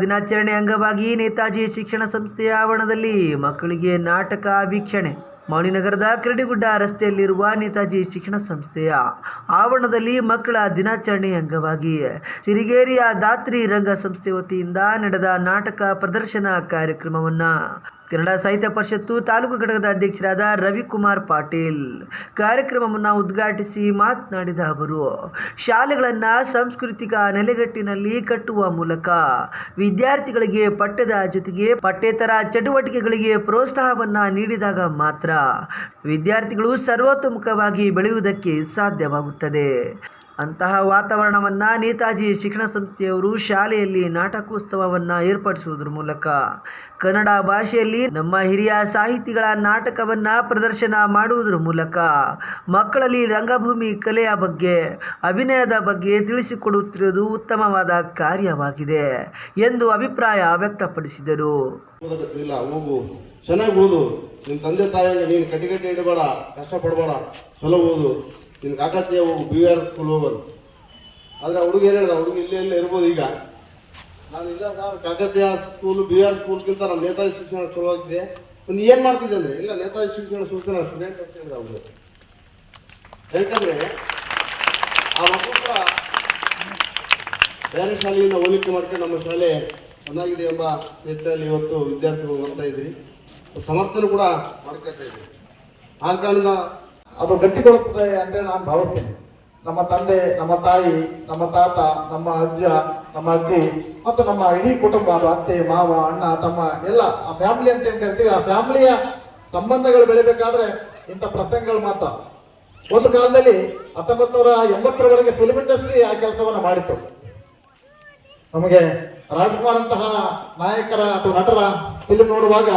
ದಿನಾಚರಣೆ ಅಂಗವಾಗಿ ನೇತಾಜಿ ಶಿಕ್ಷಣ ಸಂಸ್ಥೆಯ ಆವರಣದಲ್ಲಿ ಮಕ್ಕಳಿಗೆ ನಾಟಕ ವೀಕ್ಷಣೆ. ಮೌನಿನಗರದ ಕರಡಿಗುಡ್ಡ ರಸ್ತೆಯಲ್ಲಿರುವ ನೇತಾಜಿ ಶಿಕ್ಷಣ ಸಂಸ್ಥೆಯ ಆವರಣದಲ್ಲಿ ಮಕ್ಕಳ ದಿನಾಚರಣೆ ಅಂಗವಾಗಿ ಸಿರಿಗೇರಿಯ ದಾತ್ರಿ ರಂಗ ಸಂಸ್ಥೆ ವತಿಯಿಂದ ನಡೆದ ನಾಟಕ ಪ್ರದರ್ಶನ ಕಾರ್ಯಕ್ರಮವನ್ನು ಕನ್ನಡ ಸಾಹಿತ್ಯ ಪರಿಷತ್ತು ತಾಲೂಕು ಘಟಕದ ಅಧ್ಯಕ್ಷರಾದ ರವಿಕುಮಾರ್ ಪಾಟೀಲ್. ಕಾರ್ಯಕ್ರಮವನ್ನು ಉದ್ಘಾಟಿಸಿ ಮಾತನಾಡಿದ ಅವರು, ಶಾಲೆಗಳನ್ನು ಸಾಂಸ್ಕೃತಿಕ ನೆಲೆಗಟ್ಟಿನಲ್ಲಿ ಕಟ್ಟುವ ಮೂಲಕ ವಿದ್ಯಾರ್ಥಿಗಳಿಗೆ ಪಠ್ಯದ ಜೊತೆಗೆ ಪಠ್ಯೇತರ ಚಟುವಟಿಕೆಗಳಿಗೆ ಪ್ರೋತ್ಸಾಹವನ್ನು ನೀಡಿದಾಗ ಮಾತ್ರ ವಿದ್ಯಾರ್ಥಿಗಳು ಸರ್ವತೋಮುಖವಾಗಿ ಬೆಳೆಯುವುದಕ್ಕೆ ಸಾಧ್ಯವಾಗುತ್ತದೆ. ಅಂತಹ ವಾತಾವರಣವನ್ನು ನೇತಾಜಿ ಶಿಕ್ಷಣ ಸಂಸ್ಥೆಯವರು ಶಾಲೆಯಲ್ಲಿ ನಾಟಕೋತ್ಸವವನ್ನು ಏರ್ಪಡಿಸುವುದರ ಮೂಲಕ ಕನ್ನಡ ಭಾಷೆಯಲ್ಲಿ ನಮ್ಮ ಹಿರಿಯ ಸಾಹಿತಿಗಳ ನಾಟಕವನ್ನು ಪ್ರದರ್ಶನ ಮಾಡುವುದರ ಮೂಲಕ ಮಕ್ಕಳಲ್ಲಿ ರಂಗಭೂಮಿ ಕಲೆಯ ಬಗ್ಗೆ, ಅಭಿನಯದ ಬಗ್ಗೆ ತಿಳಿಸಿಕೊಡುತ್ತಿರುವುದು ಉತ್ತಮವಾದ ಕಾರ್ಯವಾಗಿದೆ ಎಂದು ಅಭಿಪ್ರಾಯ ವ್ಯಕ್ತಪಡಿಸಿದರು. ಚೆನ್ನಾಗಿ ಓದು. ನಿಮ್ಮ ತಂದೆ ತಾಯಿಗೆ ನೀನು ಕಟ್ಟಿಗಟ್ಟಿ ಇಡಬೇಡ, ಕಷ್ಟಪಡಬೇಡ. ಚಲೋ ಓದು. ನಿನ್ನ ಕಾಕತ್ತೆ ಹೋಗು ಬಿ ಆರ್ ಸ್ಕೂಲ್ ಹೋಗೋದು. ಆದರೆ ಹುಡುಗ ಏನು ಹೇಳ್ದ? ಹುಡುಗ ಇಲ್ಲೇ ಇಲ್ಲೇ ಇರ್ಬೋದು ಈಗ. ನಾನು ಇಲ್ಲ sir Kakatiya school B R ಸ್ಕೂಲ್ಗಿಂತ ನಾನು ನೇತಾಜಿ ಶಿಕ್ಷಣ ಚಲೋ ಆಗಿದೆ ನೀನು ಏನು ಮಾಡ್ತಿದ್ದೆ ಅಂದರೆ? ಇಲ್ಲ, ನೇತಾಜಿ ಶಿಕ್ಷಣ ಸೂಚನೆ ಸ್ಟೂಡೆಂಟ್ ಅಂತ ಅವರು. ಯಾಕಂದರೆ ಆ ಮಕ್ಕಳ ಬೇರೆ ಶಾಲೆಯಿಂದ ಹೋಲಿಕೆ ಮಾಡ್ಕೊಂಡು ನಮ್ಮ ಶಾಲೆ ಚೆನ್ನಾಗಿದೆ ಎಂಬ ನಿಟ್ಟಿನಲ್ಲಿ ಇವತ್ತು ವಿದ್ಯಾರ್ಥಿಗಳು ಬರ್ತಾ ಇದ್ರಿ. ಸಮರ್ಥನೆ ಕೂಡ ಮಾಡ್ಕೊಳ್ತಾ ಇದ್ದೀವಿ ಆ ಕಾರಣದಿಂದ ಅದು ಗಟ್ಟಿಗೊಳ್ಳುತ್ತದೆ ಅಂತೇಳಿ ನಾನು ಭಾವಿಸ್ತೇನೆ. ನಮ್ಮ ತಂದೆ, ನಮ್ಮ ತಾಯಿ, ನಮ್ಮ ತಾತ, ನಮ್ಮ ಅಜ್ಜ, ನಮ್ಮ ಅಜ್ಜಿ ಮತ್ತು ನಮ್ಮ ಇಡೀ ಕುಟುಂಬ, ಅದು ಅತ್ತೆ, ಮಾವ, ಅಣ್ಣ, ತಮ್ಮ ಎಲ್ಲ ಆ ಫ್ಯಾಮಿಲಿ ಅಂತ ಏನು ಕರಿತೀವಿ ಆ ಫ್ಯಾಮಿಲಿಯ ಸಂಬಂಧಗಳು ಬೆಳಿಬೇಕಾದ್ರೆ ಇಂಥ ಪ್ರಸಂಗಗಳು ಮಾತ್ರ. ಒಂದು ಕಾಲದಲ್ಲಿ ಹತ್ತೊಂಬತ್ತು ನೂರ ಎಂಬತ್ತರವರೆಗೆ ಫಿಲ್ಮ್ ಇಂಡಸ್ಟ್ರಿ ಆ ಕೆಲಸವನ್ನು ಮಾಡಿತ್ತು. ನಮಗೆ ರಾಜ್ಕುಮಾರ್ ಅಂತಹ ನಾಯಕರ ಅಥವಾ ನಟರ ಫಿಲ್ಮ್ ನೋಡುವಾಗ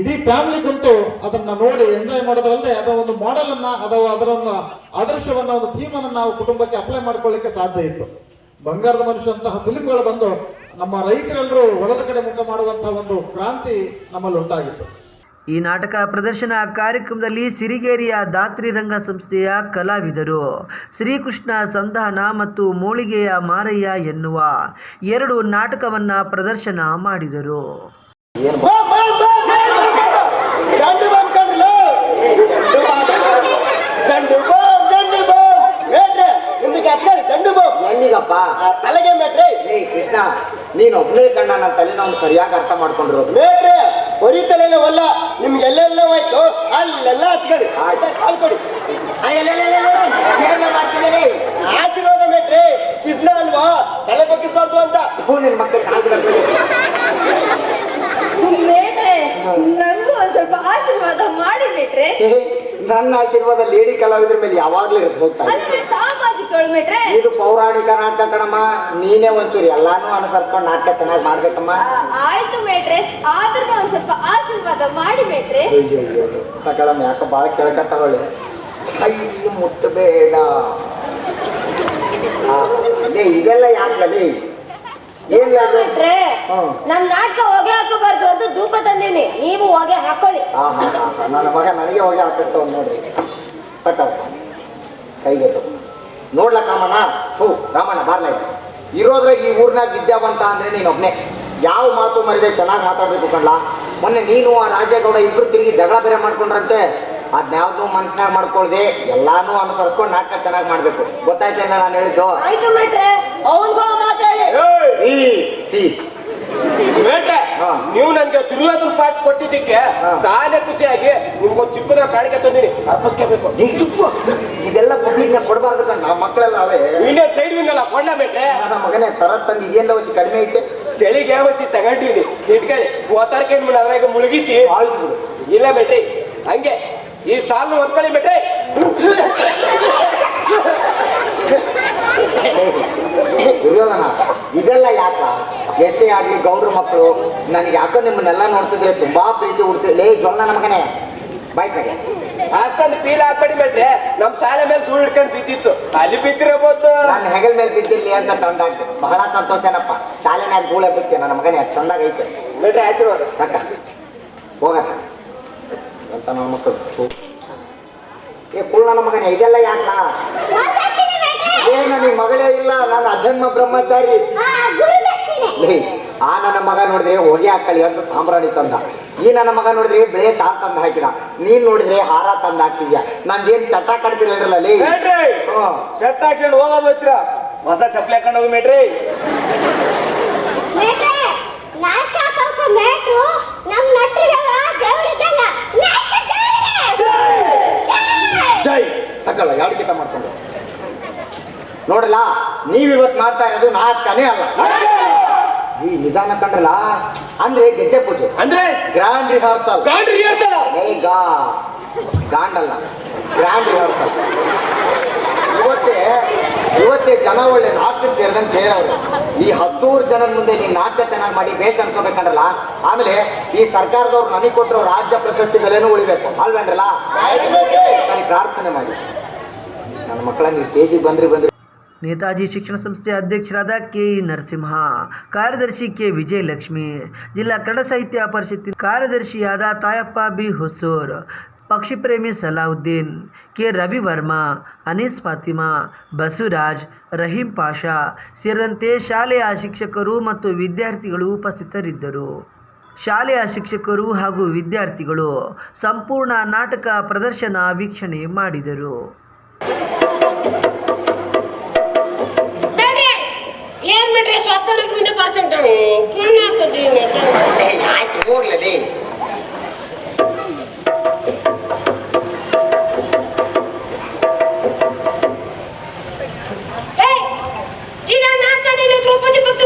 ಇಡೀ ಫ್ಯಾಮಿಲಿ ಕುಂತು ಅದನ್ನ ನೋಡಿ ಎಂಜಾಯ್ ಮಾಡೋದ್ರಲ್ಲದೆ ಅದರ ಒಂದು ಮಾಡೆಲ್ ಅನ್ನ ಅಥವಾ ಅದರ ಒಂದು ಆದರ್ಶವನ್ನ, ಒಂದು ಥೀಮ್ ಅನ್ನ ನಾವು ಕುಟುಂಬಕ್ಕೆ ಅಪ್ಲೈ ಮಾಡ್ಕೊಳ್ಳಿಕ್ಕೆ ಸಾಧ್ಯ ಇತ್ತು. ಬಂಗಾರದ ಮನುಷ್ಯ ಅಂತಹ ಫಿಲ್ಮ್ಗಳು ಬಂದು ನಮ್ಮ ರೈತರೆಲ್ಲರೂ ಹೊಲದ ಕಡೆ ಮುಖ ಮಾಡುವಂತಹ ಒಂದು ಕ್ರಾಂತಿ ನಮ್ಮಲ್ಲಿ ಉಂಟಾಗಿತ್ತು. ಈ ನಾಟಕ ಪ್ರದರ್ಶನ ಕಾರ್ಯಕ್ರಮದಲ್ಲಿ ಸಿರಿಗೇರಿಯ ದಾತ್ರಿ ರಂಗ ಸಂಸ್ಥೆಯ ಕಲಾವಿದರು. ಶ್ರೀಕೃಷ್ಣ ಸಂಧಾನ ಮತ್ತು ಮೂಳಿಗೆಯ ಮಾರಯ್ಯ ಎನ್ನುವ ಎರಡು ನಾಟಕವನ್ನು ಪ್ರದರ್ಶನ ಮಾಡಿದರು. ಕೃಷ್ಣ ನೀನ್ ಒಬ್ಬನೇ ಕಣ್ಣ ನನ್ನ ತಲೆನೋವು ಸರಿಯಾಗಿ ಅರ್ಥ ಮಾಡ್ಕೊಂಡಿರೋದು. ಮೇಟ್ರೆ ಬರೀ ತಲೆಲ್ಲ ಒಲ್ಲ ನಿಮ್ಗೆ ಎಲ್ಲೆಲ್ಲ ಹೋಯ್ತು? ಅಲ್ಲೆಲ್ಲ ಹಚ್ಕೊಳ್ಳಿ ಆಯ್ತಾ ಹಾಲು ಕೊಡಿ. ಆಶೀರ್ವಾದ ಮೇಟ್ರಿ ಕೃಷ್ಣ ಅಲ್ವಾ? ತಲೆ ಬಗ್ಗಿಸ್ಬಾರ್ದು ಅಂತ. ಹ್ಞೂ ನಿನ್ ಮಕ್ಕಳು ಕಾಲ್ ಮೇಟ್ರೆ ನಂಗೂ ಒಂದ್ ಸ್ವಲ್ಪ ಆಶೀರ್ವಾದ ಮಾಡಿ ಮೇಟ್ರೆ. ಏ, ನನ್ನ ಆಶೀರ್ವಾದ ಲೇಡಿ ಕಲಾವಿದ್ರ ಮೇಲೆ ಯಾವಾಗ್ಲೂ ಇರುತ್ತೆ ಹೋಗ್ತಾ ಇದೆ. ಅಂದ್ರೆ ಇದು ಪೌರಾಣಿಕ ನಾಟಕ ಕಣಮ್ಮ. ನೀನೇ ಒಂಚೂರು ಎಲ್ಲಾನು ಅನುಸರಿಸ್ಕೊಂಡು ನಾಟಕ ಚೆನ್ನಾಗಿ ಮಾಡ್ಬೇಕಮ್ಮ. ಆಯ್ತು ಮೇಟ್ರೆ. ಆದ್ರೂ ಒಂದ್ ಸ್ವಲ್ಪ ಆಶೀರ್ವಾದ ಮಾಡಿ ಮೇಟ್ರೆ. ತಗೊಳಮ್ಮ ಯಾಕೆ ಭಾಳ ಕೇಳ್ಕತ್ತಾವಳೆ ಕೈ ಮುಟ್ಟಬೇಡ ಆ, ಲೇ, ಇದೆಲ್ಲ ಯಾಕಲಿ ಏನಿಲ್ಲ ಅದು ಮೇಟ್ರೆ ಹ್ಮ್. ನಮ್ ನಾಟಕ ಹೊಗೆ ಹಾಕಬಾರ್ದು ಅಂತ ಧೂಪ ತಂದೀನಿ. ನೀವು ಹೊಗೆ ಹಾಕೊಳ್ಳಿ. ಹಾ ಹಾ ಹಾ ಹಾ. ನನ್ನ ಮಗ ನನಗೆ ಹೋಗಿ ಹಾಕಿಸ್ತಾವ್ ನೋಡ್ರಿ. ಕಟ್ಟವ ಕೈಗೆ ತಗೋ. ನೋಡ್ಲ ರಾಮಣ್ಣ? ಥೂ ರಾಮಣ್ಣ ಬಾರ್ಲ. ಇಲ್ಲಿ. ಇರೋದ್ರಾಗ ಈ ಊರ್ನಾಗ ವಿದ್ಯಾವಂತ ಅಂದ್ರೆ ನೀನು ಒಬ್ನೇ. ಯಾವ ಮಾತು ಮರಿದೆ ಚೆನ್ನಾಗಿ ಮಾತಾಡ್ಬೇಕು ಕಣ್ಲ? ಮೊನ್ನೆ ನೀನು ಆ ರಾಜೇಗೌಡ ಇಬ್ರು ತಿರುಗಿ ಜಗಳ ಬೇರೆ ಮಾಡ್ಕೊಂಡ್ರಂತೆ. ಅದ್ಯಾವ್ದು ಮನ್ಸಿನಾಗ ಮಾಡ್ಕೊಳ್ದೆ ಎಲ್ಲಾನು ಅನುಸರಿಸ್ಕೊಂಡು ನಾಟಕ ಚೆನ್ನಾಗಿ ಮಾಡ್ಬೇಕು. ಗೊತ್ತಾಯ್ತಲ್ಲ ನಾನು ಹೇಳಿದ್ದು? ಸಿ. ನೀವು ನನ್ಗೆ ದುರ್ಯೋಧನ ಪಾಠ ಕೊಟ್ಟಿದ್ದಕ್ಕೆ. ಸಾಲೆ ಖುಷಿಯಾಗಿ ನಿಮ್ಗೊಂದು ಚಿಕ್ಕದ ಕಾಣಿಕೆ ತಂದಿನಿ. ಅರ್ಪಿಸ್ಕೋಬೇಕು. ಇದೆಲ್ಲ ಪಬ್ಲಿಕ್ನ ಕೊಡಬಾರ್ದು ಕಣ್ಣ ಮಕ್ಕಳೆಲ್ಲ ಅವೇ. ನೀನೇ ಸೈಡ್ ವಿಂಗಲ್ಲ ಕೊಡ್ಲ ಬೇಟ್ರೆ? ನನ್ನ ಮಗನೇ ತರ ತಂದು ಇದೇನ್ ವಸಿ ಕಡಿಮೆ ಐತೆ? ಚಳಿಗೆ ಹೊಸಿ ತಗೊಂಡಿನಿ. ಇಟ್ಕೊಳ್ಳಿ. ಓತಾರ್ಕೆ ಅದ್ರಾಗ ಮುಳುಗಿಸಿ. ಆಳಿಸ್ಬಿಡು ಇಲ್ಲ ಬೇಟ್ರಿ ಹಂಗೆ. ಈ ಸಾಲು ಹೊತ್ಕೊಳ್ಳಿ ಬೇಟ್ರಿ ದುರ್ಯೋಧನ. ಇದೆಲ್ಲ ಯಾಕ? ಎಷ್ಟೇ ಆಗಲಿ ಗೌಡ್ರ ಮಕ್ಕಳು ನನಗೆ ಯಾಕೋ ನಿಮ್ಮನ್ನೆಲ್ಲ ನೋಡ್ತಿದ್ರೆ ತುಂಬಾ ಪ್ರೀತಿ ಹುಡ್ತಿದ್ದೆ ಲೇ ಜೊಲ್ಲ ನಮಗನೆ ಬಾಯ್ತಾರೆ ಅಷ್ಟೊಂದು ಫೀಲ್ ಆಗ್ಬೇಡಿ ಬೇಟ್ರೆ ನಮ್ ಶಾಲೆ ಮೇಲೆ ಧೂಳು ಹಿಡ್ಕೊಂಡು ಬಿದ್ದಿತ್ತು. ಅಲ್ಲಿ ಬಿದ್ದಿರಬಹುದು. ನಾನು ಹೆಗಲ್ ಮೇಲೆ ಬಿದ್ದಿರ್ಲಿ ಅಂತ ತಂದಾಗ್ತದೆ ಬಹಳ ಸಂತೋಷನಪ್ಪ ಶಾಲೆನಾಗ ಧೂಳ ಬಿಡ್ತೀನಿ ನನ್ನ ಮಗನೇ? ಅಷ್ಟು ಚಂದಾಗ ಐತೆ. ಬಿಟ್ರೆ ಆಶೀರ್ವಾದ. ಅಕ್ಕ ಹೋಗತ್ತ ಅಂತ ನಮ್ಮ ಮಕ್ಕಳು. ಏ ಕುಳ್ಳ ನನ್ನ ಮಗನೇ ಇದೆಲ್ಲ ಯಾಕ? ಏ ನನಗೆ ಮಗಳೇ ಇಲ್ಲ? ನಾನು ಅಜನ್ಮ ಬ್ರಹ್ಮಚಾರಿ. ಆ ನನ್ನ ಮಗ ನೋಡಿದ್ರೆ ಹೊಗೆ ಹಾಕಳಿ ಅಂತ ಸಾಂಬ್ರಾಣಿ ತಂದ. ಈ ನನ್ನ ಮಗ ನೋಡಿದ್ರೆ ಬೆಳೆ ಶಾಲ್ ತಂದು ಹಾಕಿದ. ನೀನ್ ನೋಡಿದ್ರೆ ಹಾರ ತಂದು ಹಾಕಿದ್ಯ? ನಂದೇನ್ ಚಟ ಕಟ್ತಿರಲ್ಲ ಲೇ. ಮೇಟ್ರಿ ಹ್ಮ್. ಚಟ್ಟ ಹಾಕ್ಸ್ಕೊಂಡು ಹೋಗೋದು ಹೋಗ್ತೀರಾ ಹೊಸ ಚಪ್ಪಲಿ ಹಾಕೊಂಡು ಹೋಗಿ ಮೇಟ್ರಿ ಮೇಟ್ರೆ ನಾಟಕ ಕಲ್ಸ ಮೇಟ್ರು ನಮ್ ನಟರಿಗೆಲ್ಲ ದೇವರಿದ್ದಂಗ ನಾಟಕ ಜೈ ತಗೊಳ್ಳ ಎರಡು ಕಿತ ಮಾಡ್ಕೊಂಡು ನೋಡಲ್ಲ ನೀವಿವತ್ತು ಮಾಡ್ತಾ ಇರೋದು ನಾಟಕನೇ ಅಲ್ಲ. ಈ ನಿಧಾನ ಕಂಡ್ರಲ್ಲ? ಅಂದ್ರೆ ಗೆಜ್ಜೆ ಪೂಜೆ. ಅಂದ್ರೆ? ಗ್ರ್ಯಾಂಡ್ ರಿಹರ್ಸಲ್ ಗ್ರ್ಯಾಂಡ್ ರಿಹರ್ಸಲ್ ಗಾ ಗಾಂಡಲ್ಲ. ಗ್ರ್ಯಾಂಡ್ ರಿಹರ್ಸಲ್ ಇವತ್ತೇ ಇವತ್ತೇ ಜನ ಒಳ್ಳೆ ನಾಟಕ ಸೇರಿದಂಗೆ ಸೇರವ್ರು ಈ ಹತ್ತೂರು ಜನರ ಮುಂದೆ ನೀನು ನಾಟಕ ಚೆನ್ನಾಗಿ ಮಾಡಿ ಬೇಷ್ ಅನ್ಕೋಬೇಕಂದ್ರಲ್ಲ ಆಮೇಲೆ ಈ ಸರ್ಕಾರದವ್ರು ನನಗೆ ಕೊಟ್ಟರು ರಾಜ್ಯ ಪ್ರಶಸ್ತಿ ಬೆಲೆನೂ ಉಳಿಬೇಕು. ಅಲ್ವೇನ್ರಲ್ಲ? ಸರಿ ಪ್ರಾರ್ಥನೆ ಮಾಡಿ. ನನ್ನ ಮಕ್ಕಳ ನೀವು ಸ್ಟೇಜಿಗೆ ಬಂದ್ರಿ ಬಂದ್ರಿ. ನೇತಾಜಿ ಶಿಕ್ಷಣ ಸಂಸ್ಥೆ ಅಧ್ಯಕ್ಷರಾದ ಕೆ ಇ ನರಸಿಂಹ, ಕಾರ್ಯದರ್ಶಿ ಕೆ ವಿಜಯಲಕ್ಷ್ಮಿ, ಜಿಲ್ಲಾ ಕನ್ನಡ ಸಾಹಿತ್ಯ ಪರಿಷತ್ತಿನ ಕಾರ್ಯದರ್ಶಿಯಾದ ತಾಯಪ್ಪ ಬಿ ಹೊಸೂರ್, ಪಕ್ಷಿ ಪ್ರೇಮಿ ಸಲಾವುದ್ದೀನ್, ಕೆ ರವಿವರ್ಮ, ಅನೀಸ್ ಫಾತಿಮಾ, ಬಸವರಾಜ್, ರಹೀಂ ಪಾಷಾ ಸೇರಿದಂತೆ ಶಾಲೆಯ ಶಿಕ್ಷಕರು ಮತ್ತು ವಿದ್ಯಾರ್ಥಿಗಳು ಉಪಸ್ಥಿತರಿದ್ದರು. ಶಾಲೆಯ ಶಿಕ್ಷಕರು ಹಾಗೂ ವಿದ್ಯಾರ್ಥಿಗಳು ಸಂಪೂರ್ಣ ನಾಟಕ ಪ್ರದರ್ಶನ ವೀಕ್ಷಣೆ ಮಾಡಿದರು.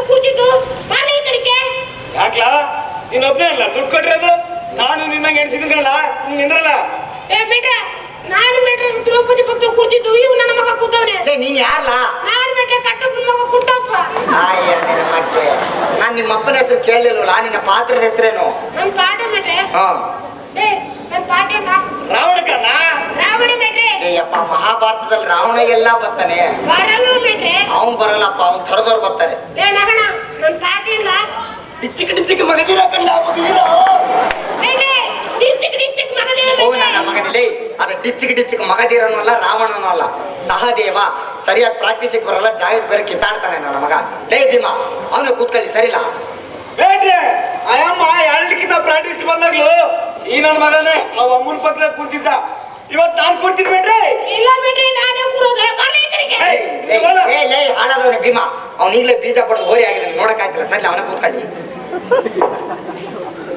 ಕೂತಿದ್ದು. ಬಾರ್ಲಿ ಈ ಕಡೆಗೆ. ಯಾಕ್ಲಾ? ನೀನೊಬ್ಬನೇ ಅಲ್ಲ ದುಡ್ಡು ಕೊಟ್ಟಿರೋದು ನಾನು ನಿನ್ನಂಗೆ ಎಣ್ಸಿದ್ರಲ್ಲ ನಿಂದ್ರಲ್ಲ? ಏ ಬೇಟ ನಾನು ಬೇಟ್ರೆ ತಿರುಪತಿ ಭಕ್ತ ಕೂತಿದ್ದು ಇವ್ ನನ್ನ ಮಗ ಕೂತವ್ನೆ ನೀನ್ ಯಾರಲ್ಲ ನಾನ್ ಬೇಟೆ ಕಟ್ಟಪ್ಪನ ಮಗ ಕುಟ್ಟಪ್ಪ ಆಯ್ಯ ನಿನ್ನ ಮಕ್ಕೆ ನಾನು ನಿಮ್ಮ ಅಪ್ಪನ ಹೆಸರು ನಿನ್ನ ಪಾತ್ರದ ಹೆಸರೇನು? ನನ್ ಪಾಠ ಬೇಟ್ರೆ ಹಾ. ನನ್ ಪಾಠ ರಾವಣಕಲ್ಲ ರಾವಣ ಬೇಟ್ರೆ ಅಯ್ಯಪ್ಪ ಮಹಾಭಾರತದಲ್ಲಿ ರಾವಣ ಎಲ್ಲ ಬರ್ತಾನೆ. ಬರಲ್ಲ ಬೇಟ್ರೆ ಅವನ್ ಬರಲ್ಲಪ್ಪ ಅವ್ನ್ ಥರದವ್ರು ಬರ್ತಾರೆ. ಏ ನಗಣ ನನ್ ಪಾಠ ಇಲ್ಲ ಡಿಚ್ಚಿಕ್ ಡಿಚ್ಚಿಕ್ ಕಲ್ಲ ಮಗದಿರ ಅದು ಡಿಚ್ಚಿಕ್ ಮಗಧೀರನೂ ಮಗದಿರನು ಅಲ್ಲ ರಾವಣನೂ ಅಲ್ಲ ಸಹದೇವ ಸರಿಯಾಗಿ ಪ್ರಾಕ್ಟೀಸಿಗೆ ಬರಲ್ಲ ಜಾಗಕ್ಕೆ ಬೇರೆ ಕಿತ್ತಾಡ್ತಾನೆ ನನ್ನ ಮಗ. ಲೇ ಭೀಮ ಅವನು ಕೂತ್ಕೊಳ್ಳಿ ಸರಿಲ್ಲ ಬೇಡ್ರಿ ಅಯ್ಯಮ್ಮ ಎರಡಕ್ಕಿಂತ ಪ್ರಾಕ್ಟೀಸ್ ಬಂದಾಗ್ಲು ಈ ನನ್ನ ಮಗನೇ ಅವ ಅಮ್ಮನ ಪಕ್ಕ ಕೂತಿದ್ದ. ಇವತ್ ನಾನ್ ಕೂರ್ತೀನಿ ಬೇಡ್ರಿ? ಇಲ್ಲ ಬಿಡ್ರಿ ನಾನೇ ಕೂರೋದೆ. ಬರ್ಲಿ ಈ ಕಡೆಗೆ. ಏ ಲೇ ಹಾಳಾದವನೇ ಭೀಮ. ಅವ್ನು ಈಗಲೇ ಬೀಜ ಪಡೆದು ಓರಿ ಆಗಿದೆ ನೋಡಕ್ಕಾಗ್ತಿಲ್ಲ ಸರಿ ಅವನ ಕೂತ್ಕೊಳ್ಳಿ.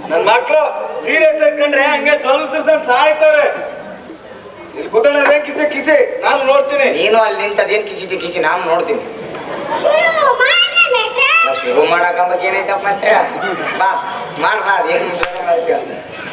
ನನ್ನ ಮಕ್ಳು ಸೀರಿಯಸ್ ಕಂಡ್ರೆ ಹಂಗೆ ಸ್ವಲ್ಪ ಸಾಯ್ತವ್ರೆ. ಕಿಸೆ ಕಿಸೆ. ನಾನು ನೋಡ್ತೀನಿ. ನೀನು ಅಲ್ಲಿ ನಿಂತದೇನ್ ಕಿಸಿತಿ ಕಿಸಿ ನಾನು ನೋಡ್ತೀನಿ. ಶುರು ಮಾಡಿ ಮೇಟ್ರೆ. ಶುರು ಮಾಡಕ ಬಗ್ಗೆ ಏನೈತಪ್ಪ ಮತ್ತೆ ಬಾ ಮಾಡ್ ಬಾ ಅದೇನು